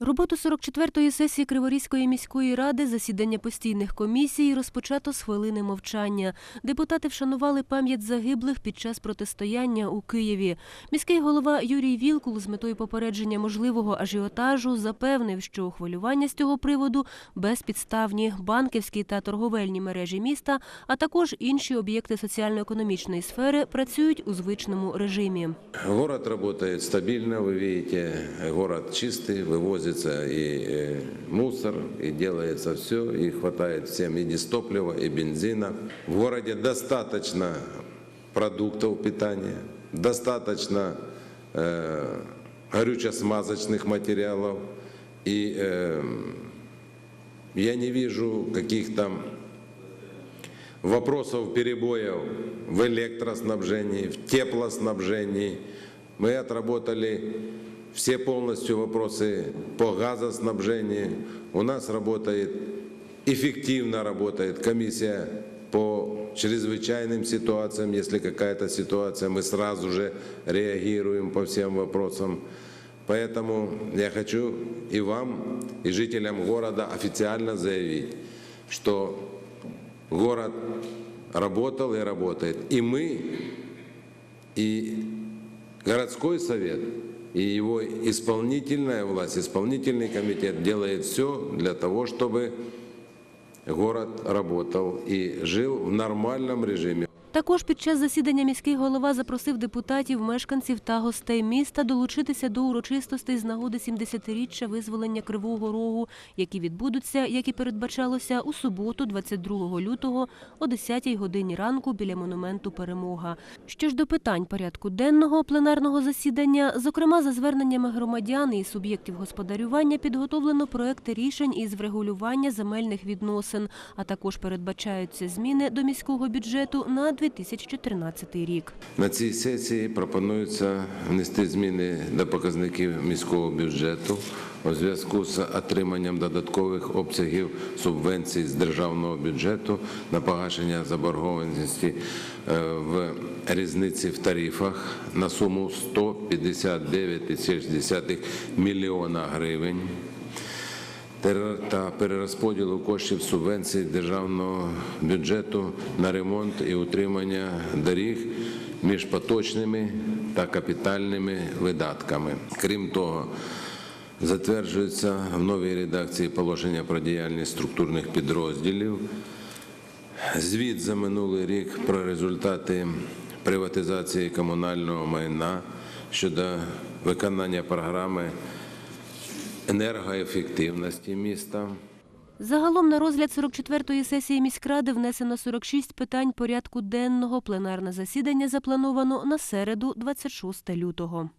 Роботу 44-ї сесії Криворізької міської ради засідання постійних комісій розпочато з хвилини мовчання. Депутати вшанували пам'ять загиблих під час протистояння у Києві. Міський голова Юрій Вілкул з метою попередження можливого ажіотажу запевнив, що хвилювання з цього приводу безпідставні банківські та торговельні мережі міста, а також інші об'єкти соціально-економічної сфери працюють у звичному режимі. Город работает стабильно, вы видите, город чистый, вывозится и э, мусор, и делается все, и хватает всем и дистоплива, и бензина. В городе достаточно продуктов питания, достаточно э, горюче-смазочных материалов, и э, я не вижу каких-то вопросов перебоев в электроснабжении, в теплоснабжении. Мы отработали все полностью вопросы по газоснабжению. У нас работает, эффективно работает комиссия по чрезвычайным ситуациям. Если какая-то ситуация, мы сразу же реагируем по всем вопросам. Поэтому я хочу и вам, и жителям города официально заявить, что город работал и работает. И мы, и городской совет, и его исполнительная власть, исполнительный комитет делает все для того, чтобы город работал и жил в нормальном режиме. Також під час засідання міський голова запросив депутатів, мешканців та гостей міста долучитися до урочистостей з нагоди 70-річчя визволення Кривого Рогу, які відбудуться, як і передбачалося, у суботу, 22 лютого о 10 годині ранку біля монументу Перемога. Що ж до питань порядку денного пленарного засідання, зокрема за зверненнями громадян і суб'єктів господарювання, підготовлено проекти рішень із врегулювання земельних відносин, а також передбачаються зміни до міського бюджету на 2014 рік. На цій сесії пропонується внести зміни до показників міського бюджету у зв'язку з отриманням додаткових обсягів субвенцій з державного бюджету на погашення заборгованості е, в різниці в тарифах на суму 159,6 мільйона гривень та перерозподілу коштів субвенцій державного бюджету на ремонт і утримання доріг між поточними та капітальними видатками. Крім того, затверджується в новій редакції положення про діяльність структурних підрозділів. Звіт за минулий рік про результати приватизації комунального майна щодо виконання програми енергоефективності міста. Загалом на розгляд 44-ї сесії міськради внесено 46 питань порядку денного. Пленарне засідання заплановано на середу, 26 лютого.